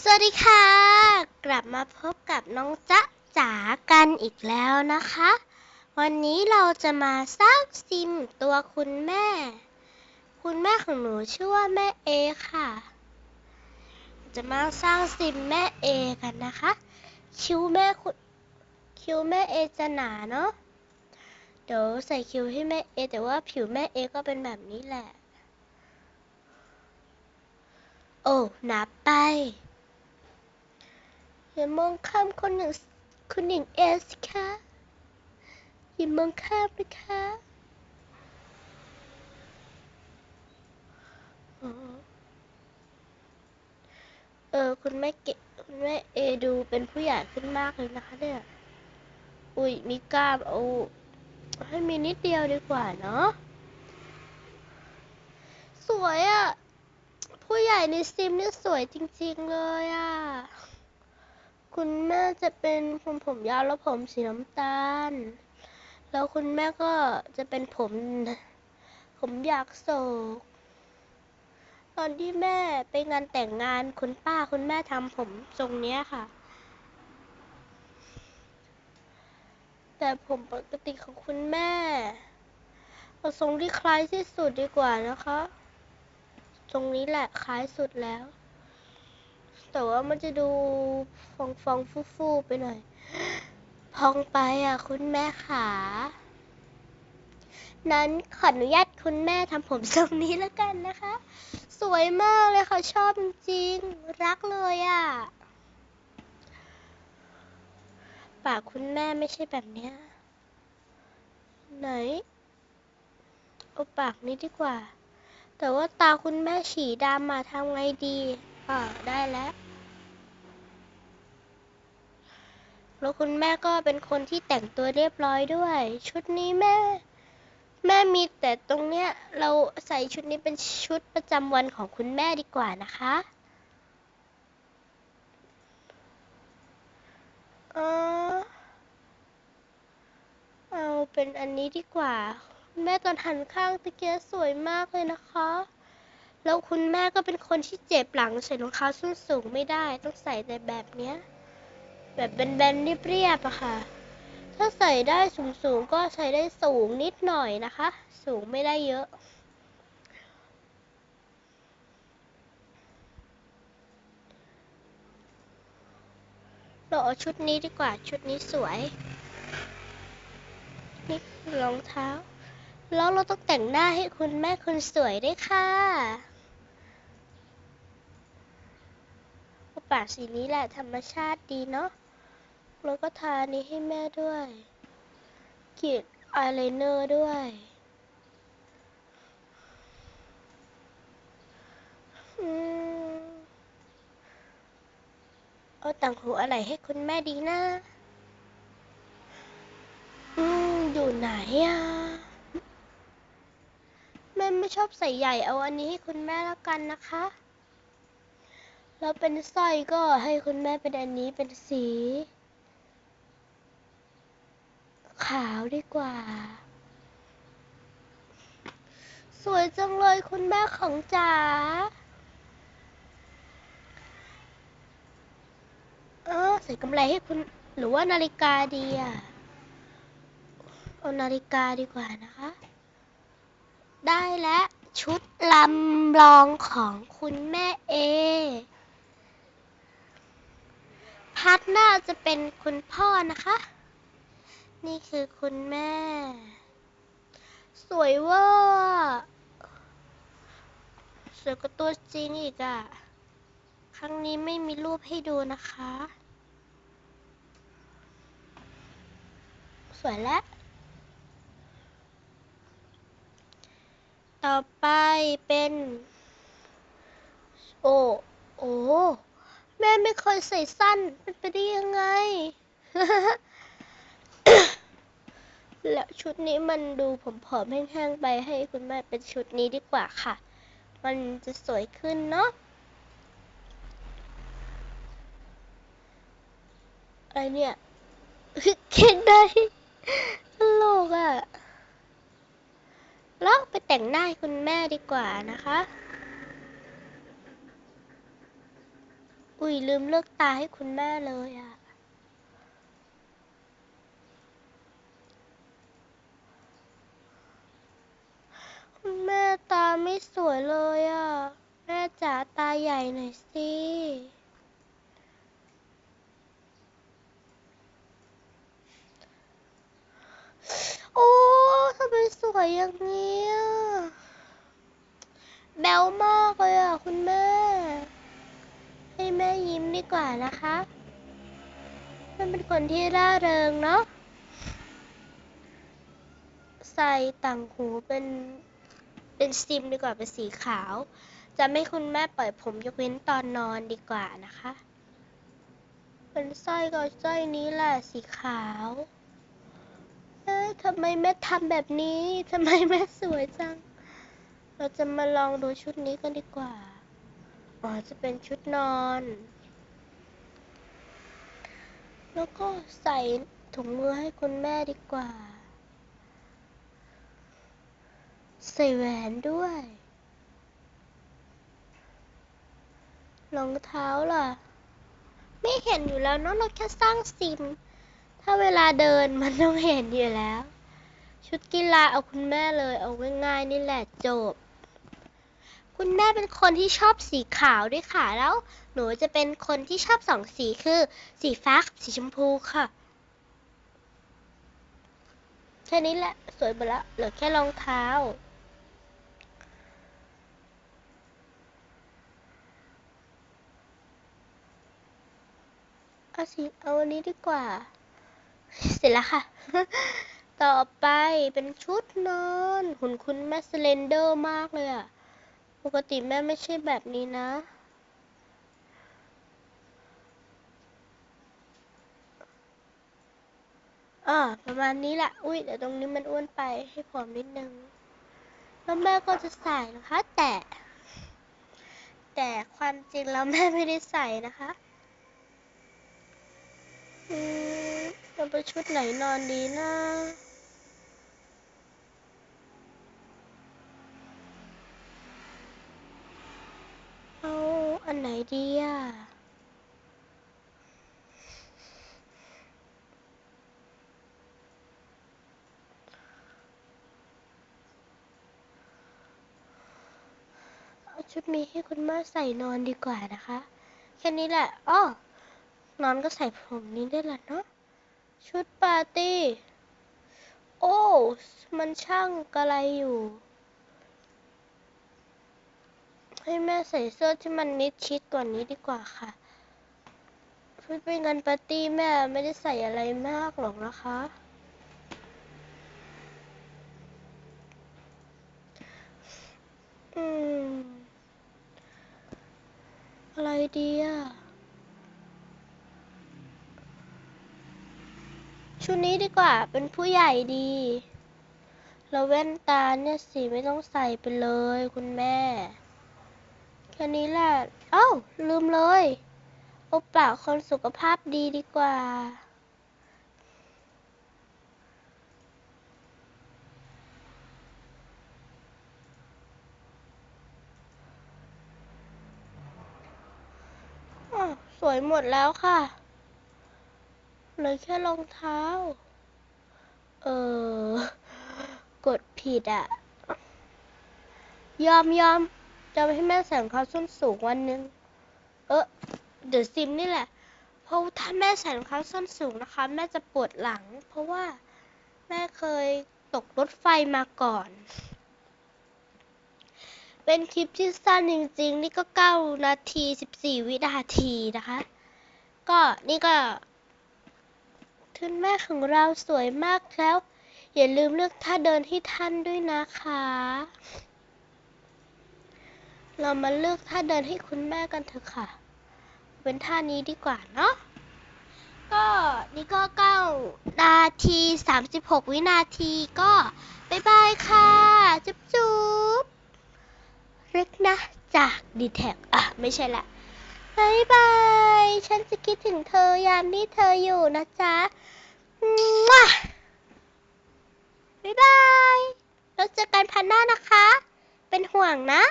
สวัสดีค่ะ กลับมาพบกับน้องจ๊ะจ๋ากันอีกแล้วนะคะ วันนี้เราจะมาสร้างซิมตัวคุณแม่ คุณแม่ของหนูชื่อว่าแม่เอค่ะ จะมาสร้างซิมแม่เอกันนะคะ คิ้วแม่คุณคิ้วแม่เอจะหนาเนาะเดี๋ยวใส่คิ้วให้แม่เอ แต่ว่าผิวแม่เอก็เป็นแบบนี้แหละ โอ้หนาไป อย่ามองข้ามคนหนึ่งคุณหญิงเอสิคะอย่ามองข้ามนะคะเออคุณแม่เกคุณแม่เอดูเป็นผู้ใหญ่ขึ้นมากเลยนะคะเนี่ย อุ้ยมีกล้ามเอาให้มีนิดเดียวดีกว่าเนาะ สวยอะ่ะ ผู้ใหญ่ในซิมนี่สวยจริงๆเลยอะ่ะ คุณแม่จะเป็นผมผมยาวแล้วผมสีน้ำตาล แล้วคุณแม่ก็จะเป็นผม ผมอยากโศก ตอนที่แม่ไปงานแต่งงานคุณป้าคุณแม่ทำผมทรงเนี้ยค่ะ แต่ผมปกติของคุณแม่เอาทรงที่คล้ายที่สุดดีกว่านะคะ ตรงนี้แหละคล้ายสุดแล้ว แต่ว่ามันจะดูฟองฟองฟูฟูไปหน่อย พองไปอะ คุณแม่ขานั้นขออนุญาตคุณแม่ทำผมทรงนี้แล้วกันนะคะ สวยมากเลยค่ะ ชอบจริง รักเลยอะ ปากคุณแม่ไม่ใช่แบบเนี้ย ไหน เอาปากนี้ดีกว่า แต่ว่าตาคุณแม่ฉีดำมาทำไงดีอ่าได้แล้ว แล้วคุณแม่ก็เป็นคนที่แต่งตัวเรียบร้อยด้วย ชุดนี้แม่ แม่มีแต่ตรงเนี้ยเราใส่ชุดนี้เป็นชุดประจำวันของคุณแม่ดีกว่านะคะเออเอาเป็นอันนี้ดีกว่า แม่ตอนหันข้างตะเกียสวยมากเลยนะคะ แล้วคุณแม่ก็เป็นคนที่เจ็บหลังใส่รองเท้าส้นสูงไม่ได้ ต้องใส่แต่แบบเนี้ย แบบแบนๆเรียบๆอะค่ะ ถ้าใส่ได้สูงๆก็ใส่ได้สูงนิดหน่อยนะคะ สูงไม่ได้เยอะเราเอาชุดนี้ดีกว่าชุดนี้สวย นี่รองเท้า แล้วเราต้องแต่งหน้าให้คุณแม่คนสวยด้วยค่ะปากสีนี้แหละธรรมชาติดีเนาะ แล้วก็ทานี้ให้แม่ด้วยกรีดอายไลเนอร์ด้วย เอาต่างหูอะไรให้คุณแม่ดีนะ อืม อยู่ไหนอะ แม่ไม่ชอบใส่ใหญ่ เอาอันนี้ให้คุณแม่แล้วกันนะคะแล้วเป็นสร้อยก็ให้คุณแม่เป็นอันนี้เป็นสีาวดีกว่า สวยจังเลยคุณแม่ของจ๋าเออใส่กำไรให้คุณหรือว่านาฬิกาดีอะเอานาฬิกาดีกว่านะคะ ได้แล้วชุดลำลองของคุณแม่เอพาร์ทหน้าจะเป็นคุณพ่อนะคะ นี่คือคุณแม่ สวยเว่าสวยกว่าตัวจริงอีกอะ่ะครั้งนี้ไม่มีรูปให้ดูนะคะ สวยแล้ว ต่อไปเป็น โอ้โอ้แม่ไม่เคยใส่สั้นเป็นไปได้ยังไง แล้วชุดนี้มันดูผอมๆแห้งๆไปให้คุณแม่เป็นชุดนี้ดีกว่าค่ะ มันจะสวยขึ้นเนาะอะไรเนี่ยเก่งได้ตลกอะแล้วไปแต่งหน้าให้คุณแม่ดีกว่านะคะ อุ้ยลืมเลือกตาให้คุณแม่เลยอะคุณแม่ตาไม่ สวยเลยอะแม่จ๋าตาใหญ่หน่อยสิ โอ้ทำไมสวยอย่างนี้แบวมากเลยอะ คุณแม่ ให้แม่ยิ้มดีกว่านะคะแม่เป็นคนที่ร่าเริงเนาะใส่ต่างหูเป็น เป็นซิมดีกว่าเป็นสีขาว จะไม่คุณแม่ปล่อยผมยกเว้นตอนนอนดีกว่านะคะ เป็นสร้อยก็สร้อยนี้แหละสีขาว เอ๊ะทำไมแม่ทำแบบนี้ทำไมแม่สวยจัง เราจะมาลองดูชุดนี้กันดีกว่า อ๋อจะเป็นชุดนอน แล้วก็ใส่ถุงมือให้คุณแม่ดีกว่า ใส่แหวนด้วย รองเท้าล่ะ ไม่เห็นอยู่แล้วเนอะเราแค่สร้างซิม ถ้าเวลาเดินมันต้องเห็นอยู่แล้ว ชุดกีฬาเอาคุณแม่เลย เอาง่ายๆนี่แหละจบ คุณแม่เป็นคนที่ชอบสีขาวด้วยค่ะ แล้ว หนูจะเป็นคนที่ชอบสองสีคือ สีฟ้ากับสีชมพูค่ะแค่นี้แหละ สวยหมดละเหลือแค่รองเท้าาสีเอาอันนี้ดีกว่า เสร็จแล้วค่ะ ต่อไปเป็นชุดนอน หุ่นคุณแม่สเลนเดอร์มากเลยอะปกติแม่ไม่ใช่แบบนี้นะ อ่าประมาณนี้แหละ อุ้ยแต่ตรงนี้มันอ้วนไปให้ผอมนิดนึง แล้วแม่ก็จะใส่นะคะ แต่ แต่ความจริงแล้วแม่ไม่ได้ใส่นะคะ เราไปชุดไหนนอนดีนะเอาอันไหนดีอะชุดนี้ให้คุณแม่ใส่นอนดีกว่านะคะ แค่นี้แหละ อ้อ นอนก็ใส่ผมนี้ได้ละเนาะ ชุดปาร์ตี้ โอ้ มันช่างกระไรอยู่ ให้แม่ใส่เสื้อที่มันมิดชิดกว่านี้ดีกว่าค่ะ ชุดไปงานปาร์ตี้แม่ไม่ได้ใส่อะไรมากหรอกนะคะ อืม อะไรดีอะ ชุดนี้ดีกว่าเป็นผู้ใหญ่ดีแล้วแว่นตาเนี่ยสิไม่ต้องใส่ไปเลยคุณแม่ แค่นี้แหละเอ้าลืมเลยโอปะคนสุขภาพดีดีกว่าอ้าวสวยหมดแล้วค่ะ เหลือแค่รองเท้า เออ กดผิดอะ ยอมยอมจะให้แม่ใส่รองเท้าส้นสูงวันหนึงเออเดี๋ยวซิมนี่แหละเพราะถ้าแม่ใส่รองเท้าส้นสูงนะคะ แม่จะปวดหลัง เพราะว่าแม่เคยตกรถไฟมาก่อน เป็นคลิปที่สั้นจริงๆ นี่ก็ 9 นาที 14 วินาทีนะคะ ก็นี่ก็ ทุนแม่ของเราสวยมากแล้ว อย่าลืมเลือกท่าเดินให้ท่านด้วยนะคะ เรามาเลือกท่าเดินให้คุณแม่กันเถอะค่ะ เป็นท่านี้ดีกว่าเนาะก็นี่ก็9นาที36วินาทีก็บ๊ายบายค่ะ จุ๊บจุ๊บเล็กนะ จากดีแท็กอะ ไม่ใช่ละ บายบาย ฉันจะคิดถึงเธอยามที่เธออยู่นะจ๊ะบ๊ายบาย แล้วเจอกันพันหน้านะคะ เป็นห่วงนะ